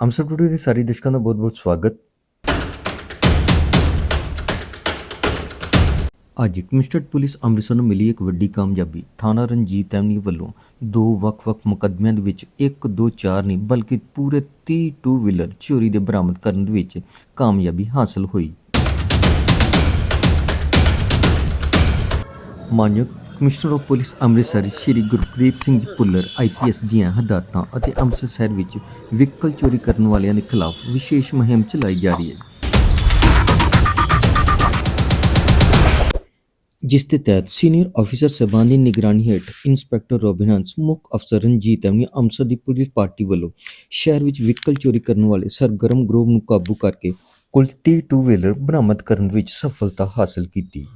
Amritsar today ਦੇ ਸਾਰੇ ਦਰਸ਼ਕਾਂ ਦਾ ਬਹੁਤ-ਬਹੁਤ ਸਵਾਗਤ। ਅੱਜ ਕਮਿਸ਼ਨਰਡ ਪੁਲਿਸ ਅੰਮ੍ਰਿਤਸਰ ਨੂੰ ਮਿਲੀ ਇੱਕ ਵੱਡੀ ਕਾਮਯਾਬੀ। ਥਾਣਾ ਰਣਜੀਤ ਐਮਨੀ ਵੱਲੋਂ ਦੋ ਵੱਖ-ਵੱਖ ਮੁਕੱਦਮਿਆਂ ਦੇ ਵਿੱਚ 1 2 4 ਨਹੀਂ, ਬਲਕਿ ਪੂਰੇ 30 ਟੂ ਵੀਲਰ ਚੋਰੀ ਦੇ ਬਰਾਮਦ ਕਰਨ ਦੇ ਵਿੱਚ ਕਾਮਯਾਬੀ ਹਾਸਲ ਹੋਈ। ਮਾਨਯੋਗ commissioner of police Amritsar Shri Gurpreet Singh ji Bhullar IPS ਦੀਆਂ ਹਦਾਇਤਾਂ ਅਤੇ ਅੰਮ੍ਰਿਤਸਰ ਸ਼ਹਿਰ ਵਿੱਚ ਵਹੀਕਲ ਚੋਰੀ ਕਰਨ ਵਾਲਿਆਂ ਦੇ ਖਿਲਾਫ ਵਿਸ਼ੇਸ਼ ਮੁਹਿੰਮ ਚਲਾਈ ਜਾ ਰਹੀ ਹੈ। ਜਿਸ ਦੇ ਤਹਿਤ ਸੀਨੀਅਰ ਅਫੀਸਰ ਸਹਿਬਾਨ ਦੀ ਨਿਗਰਾਨੀ ਹੇਠ ਇੰਸਪੈਕਟਰ ਰੋਬਿਨ ਹੰਸ, ਮੁੱਖ ਅਫਸਰ ਰਣਜੀਤ ਐਵਨੀ ਅੰਮ੍ਰਿਤਸਰ ਦੀ ਪੁਲਿਸ ਪਾਰਟੀ ਵੱਲੋਂ ਸ਼ਹਿਰ ਵਿੱਚ ਵਹੀਕਲ ਚੋਰੀ ਕਰਨ ਵਾਲੇ ਸਰਗਰਮ ਗਰੋਹ ਨੂੰ ਕਾਬੂ ਕਰਕੇ ਕੁੱਲ 30 ਟੂ ਵੀਲਰ ਬਰਾਮਦ ਕਰਨ ਵਿੱਚ ਸਫਲਤਾ ਹਾਸਲ ਕੀਤੀ।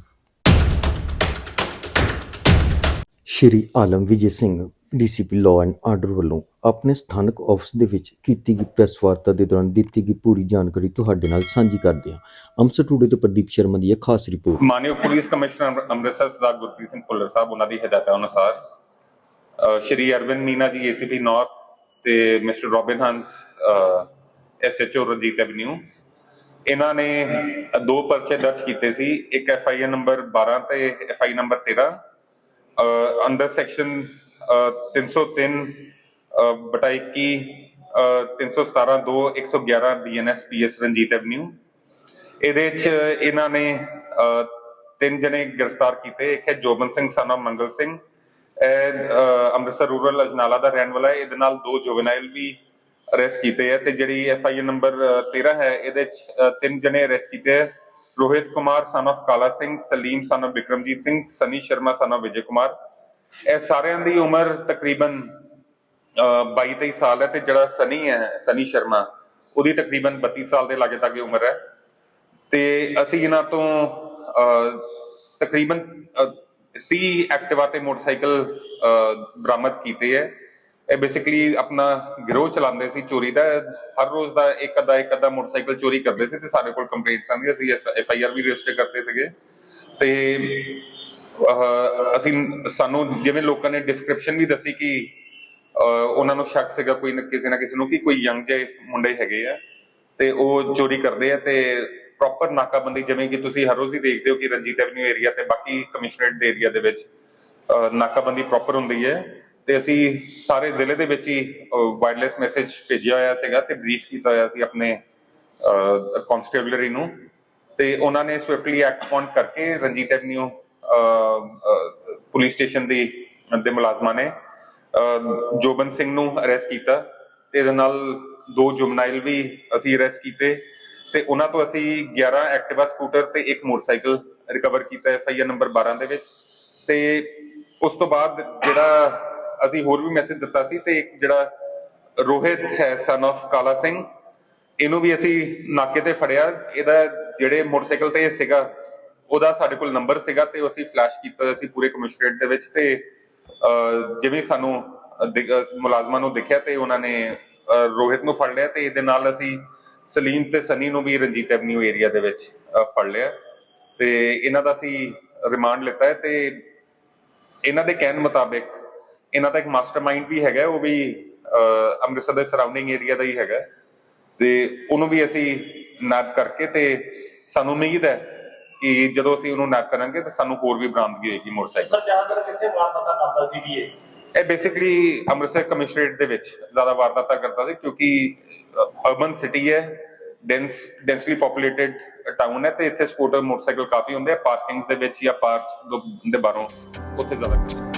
Shri Alam Vijay Singh, DCP law and order ਵੱਲੋਂ ਆਪਣੇ ਸਥਾਨਕ ਆਫਿਸ ਦੇ ਵਿੱਚ ਕੀਤੀ ਗਈ ਪ੍ਰੈਸ ਵਾਰਤਾ ਦੇ ਦੌਰਾਨ ਦਿੱਤੀ ਗਈ ਪੂਰੀ ਜਾਣਕਾਰੀ ਤੁਹਾਡੇ ਨਾਲ ਸਾਂਝੀ ਕਰਦੇ ਹਾਂ। ਅੰਮ੍ਰਿਤਸਰ ਟੁਡੇ ਤੋਂ ਪ੍ਰਦੀਪ ਸ਼ਰਮਾ ਦੀ ਇਹ ਖਾਸ ਰਿਪੋਰਟ ਮਾਨਯੋਗ ਪੁਲਿਸ ਕਮਿਸ਼ਨਰ ਅੰਮ੍ਰਿਤਸਰ ਸਰਦਾਰ ਗੁਰਪ੍ਰੀਤ ਸਿੰਘ ਭੁੱਲਰ ਸਾਹਿਬ, ਉਹਨਾਂ ਦੀ ਹਦਾਇਤਾਂ ਅਨੁਸਾਰ ਸ਼੍ਰੀ ਅਰਵਿੰਦ ਮੀਨਾ ਜੀ ਏਸੀਪੀ ਨਾਰਥ ਤੇ mister Robin Hans SHO Ranjit avenue ਇਹਨਾਂ ਨੇ ਦੋ ਪਰਚੇ ਦਰਜ ਕੀਤੇ ਸੀ, ਇੱਕ ਐਫਆਈਆਰ ਨੰਬਰ 12 ਤੇ ਐਫਆਈ ਨੰਬਰ 13 ਅੰਡਰ ਸੈਕਸ਼ਨ 303 ਬਟਾ 21 317 2 111 ਬੀਐਨਐਸ ਪੀਐਸ ਰਣਜੀਤ ਐਵਨਿਊ ਇਹਦੇ ਚ ਇਹਨਾਂ ਨੇ ਤਿੰਨ ਜਣੇ ਗ੍ਰਿਫਤਾਰ ਕੀਤੇ। ਇੱਕ ਹੈ ਜੋਬਨ ਸਿੰਘ, ਸਾਨਾ ਮੰਗਲ ਸਿੰਘ। ਅੰਮ੍ਰਿਤਸਰ ਰੂਰਲ ਅਜਨਾਲਾ ਦਾ ਰਹਿਣ ਵਾਲਾ ਹੈ। ਇਹਦੇ ਨਾਲ ਦੋ ਜੁਵਨਾਈਲ ਵੀ ਅਰੈਸਟ ਕੀਤੇ ਹੈ ਤੇ ਜਿਹੜੀ ਐਫ ਆਈ ਆਰ ਨੰਬਰ 13 ਹੈ, ਇਹਦੇ ਚ ਤਿੰਨ ਜਣੇ ਅਰੈਸਟ ਕੀਤੇ ਹੈ ਰੋਹਿਤ ਕੁਮਾਰ, son of ਕਾਲਾ Singh, Salim, son of Bikramjit Singh, Sunny Sharma, son of Vijay Kumar. ਇਹ ਸਾਰਿਆਂ ਦੀ ਉਮਰ ਤਕਰੀਬਨ 22 23 ਸਾਲ ਹੈ ਤੇ ਜਿਹੜਾ ਸਨੀ ਹੈ, ਸਨੀ ਸ਼ਰਮਾ, ਉਹਦੀ ਤਕਰੀਬਨ 32 ਸਾਲ ਦੇ ਲਾਗੇ ਤੱਕ ਉਮਰ ਹੈ। ਤੇ ਅਸੀਂ ਇਹਨਾਂ ਤੋਂ ਤਕਰੀਬਨ 30 ਐਕਟਿਵਾ ਤੇ ਮੋਟਰਸਾਈਕਲ ਬਰਾਮਦ ਕੀਤੇ ਹੈ। ਇਹ ਬੇਸਿਕਲੀ ਆਪਣਾ ਗਿਰੋਹ ਚਲਾਉਂਦੇ ਸੀ, ਚੋਰੀ ਦਾ, ਹਰ ਰੋਜ਼ ਦਾ ਇੱਕ ਅੱਧਾ ਇੱਕ ਅੱਧਾ ਮੋਟਰਸਾਈਕਲ ਚੋਰੀ ਕਰਦੇ ਸੀ ਤੇ ਸਾਡੇ ਕੋਲ ਕੰਪਲੇਂਟਸ ਆਉਂਦੀਆਂ ਸੀ ਐਫ ਆਈ ਆਰ ਵੀ ਰਜਿਸਟਰ ਕਰਦੇ ਸੀਗੇ। ਤੇ ਅਸੀਂ ਸਾਨੂੰ ਜਿਵੇਂ ਲੋਕਾਂ ਨੇ ਡਿਸਕ੍ਰਿਪਸ਼ਨ ਵੀ ਦੱਸੀ ਕਿ ਉਹਨਾਂ ਨੂੰ ਸ਼ੱਕ ਸੀਗਾ ਕੋਈ ਨਾ ਕਿਸੇ ਨਾ ਕਿਸੇ ਨੂੰ ਕਿ ਕੋਈ ਯੰਗ ਜੇ ਮੁੰਡੇ ਹੈਗੇ ਆ ਤੇ ਉਹ ਚੋਰੀ ਕਰਦੇ ਆ ਤੇ ਪ੍ਰੋਪਰ ਨਾਕਾਬੰਦੀ ਜਿਵੇਂ ਕਿ ਤੁਸੀਂ ਹਰ ਰੋਜ਼ ਹੀ ਦੇਖਦੇ ਹੋ ਕਿ ਰਣਜੀਤ ਐਵਨਿਊ ਏਰੀਆ ਤੇ ਬਾਕੀ ਕਮਿਸ਼ਨਰੇਟ ਦੇ ਏਰੀਆ ਦੇ ਵਿੱਚ ਨਾਕਾਬੰਦੀ ਪ੍ਰੋਪਰ ਹੁੰਦੀ ਹੈ। ਤੇ ਅਸੀਂ ਸਾਰੇ ਜ਼ਿਲ੍ਹੇ ਦੇ ਵਿੱਚ ਹੀ ਵਾਇਰਲੈਸ ਮੈਸੇਜ ਭੇਜਿਆ ਹੋਇਆ ਸੀਗਾ ਤੇ ਬਰੀਫ ਕੀਤਾ ਹੋਇਆ ਸੀ ਆਪਣੇ ਕਨਸਟੇਬਲਰੀ ਨੂੰ। ਤੇ ਉਹਨਾਂ ਨੇ ਸਵਿਫਟਲੀ ਐਕਟ ਪੌਂਟ ਕਰਕੇ ਰਣਜੀਤ ਐਵਨਿਊ ਪੁਲਿਸ ਸਟੇਸ਼ਨ ਦੀ, ਦੇ ਮੁਲਾਜ਼ਮਾਂ ਨੇ ਜੋਬਨ ਸਿੰਘ ਨੂੰ ਅਰੈਸਟ ਕੀਤਾ। ਤੇ ਇਹਦੇ ਨਾਲ ਦੋ ਜੁਮਨਾਈਲ ਵੀ ਅਸੀਂ ਅਰੈਸਟ ਕੀਤੇ। ਤੇ ਉਹਨਾਂ ਤੋਂ ਅਸੀਂ 11 ਐਕਟਿਵਾ ਸਕੂਟਰ ਤੇ ਇੱਕ ਮੋਟਰਸਾਈਕਲ ਰਿਕਵਰ ਕੀਤਾ ਐਫ ਆਈ ਆਰ ਨੰਬਰ 12 ਦੇ ਵਿੱਚ। ਤੇ ਉਸ ਤੋਂ ਬਾਅਦ ਜਿਹੜਾ ਅਸੀਂ ਹੋਰ ਵੀ ਮੈਸੇਜ ਦਿੱਤਾ ਸੀ ਤੇ ਇੱਕ ਜਿਹੜਾ ਰੋਹਿਤ ਹੈ ਸਨ ਆਫ ਕਾਲਾ ਸਿੰਘ, ਇਹਨੂੰ ਵੀ ਅਸੀਂ ਨਾਕੇ ਤੇ ਫੜਿਆ। ਇਹਦਾ ਜਿਹੜੇ ਮੋਟਰਸਾਈਕਲ ਤੇ ਸੀਗਾ, ਉਹਦਾ ਸਾਡੇ ਕੋਲ ਨੰਬਰ ਸੀਗਾ ਤੇ ਅਸੀਂ ਫਲੈਸ਼ ਕੀਤਾ ਹੋਇਆ ਸੀ ਪੂਰੇ ਕਮਿਸ਼ਨਰੇਟ ਦੇ ਵਿੱਚ ਤੇ ਜਿਵੇਂ ਸਾਨੂੰ ਮੁਲਾਜ਼ਮਾਂ ਨੂੰ ਦਿਖਿਆ ਤੇ ਉਹਨਾਂ ਨੇ ਰੋਹਿਤ ਨੂੰ ਫੜ ਲਿਆ ਤੇ ਇਹਦੇ ਨਾਲ ਅਸੀਂ ਸਲੀਮ ਤੇ ਸਨੀ ਨੂੰ ਵੀ ਰਣਜੀਤ ਐਵਨਿਊ ਏਰੀਆ ਦੇ ਵਿੱਚ ਫੜ ਲਿਆ। ਤੇ ਇਹਨਾਂ ਦਾ ਅਸੀਂ ਰਿਮਾਂਡ ਲਿੱਤਾ ਹੈ ਤੇ ਇਹਨਾਂ ਦੇ ਕਹਿਣ ਮੁਤਾਬਿਕ ਇਹਨਾਂ ਦਾ ਇੱਕ ਮਾਸਟਰਮਾਈਂਡ ਵੀ ਹੈਗਾ ਉਹ ਵੀ ਅੰਮ੍ਰਿਤਸਰ ਦੇ ਸਰਾਊਂਡਿੰਗ ਏਰੀਆ ਦਾ ਹੀ ਹੈਗਾ। ਤੇ ਉਹਨੂੰ ਵੀ ਅਸੀਂ ਨੈਪ ਕਰਕੇ ਤੇ ਸਾਨੂੰ ਉਮੀਦ ਹੈ ਕਿ ਜਦੋਂ ਅਸੀਂ ਉਹਨੂੰ ਨੈਪ ਕਰਾਂਗੇ ਤਾਂ ਸਾਨੂੰ ਹੋਰ ਵੀ ਬਰਾਮਦਗੀ ਹੋਏਗੀ ਮੋਟਰਸਾਈਕਲ ਸਰ ਜ਼ਿਆਦਾਤਰ ਕਿੱਥੇ ਵਾਰਦਾਤਾਂ ਕਰਦਾ ਸੀ ਜੀ ਇਹ? ਇਹ ਬੇਸਿਕਲੀ ਅੰਮ੍ਰਿਤਸਰ ਕਮਿਸ਼ਨਰੇਟ ਦੇ ਵਿੱਚ ਜ਼ਿਆਦਾ ਵਾਰਦਾਤਾਂ ਕਰਦਾ ਸੀ ਕਿਉਂਕਿ ਅਰਬਨ ਸਿਟੀ ਹੈ ਡੈਂਸ ਡੈਂਸਲੀ ਪੋਪੂਲੇਟਡ ਟਾਊਨ ਹੈ ਤੇ ਇੱਥੇ ਸਕੂਟਰ ਮੋਟਰਸਾਈਕਲ ਕਾਫੀ ਹੁੰਦੇ ਆ ਪਾਰਕਿੰਗਸ ਦੇ ਵਿੱਚ ਜਾਂ ਪਾਰਕਸ ਦੇ ਬਾਹਰੋਂ ਉੱਥੇ ਜ਼ਿਆਦਾ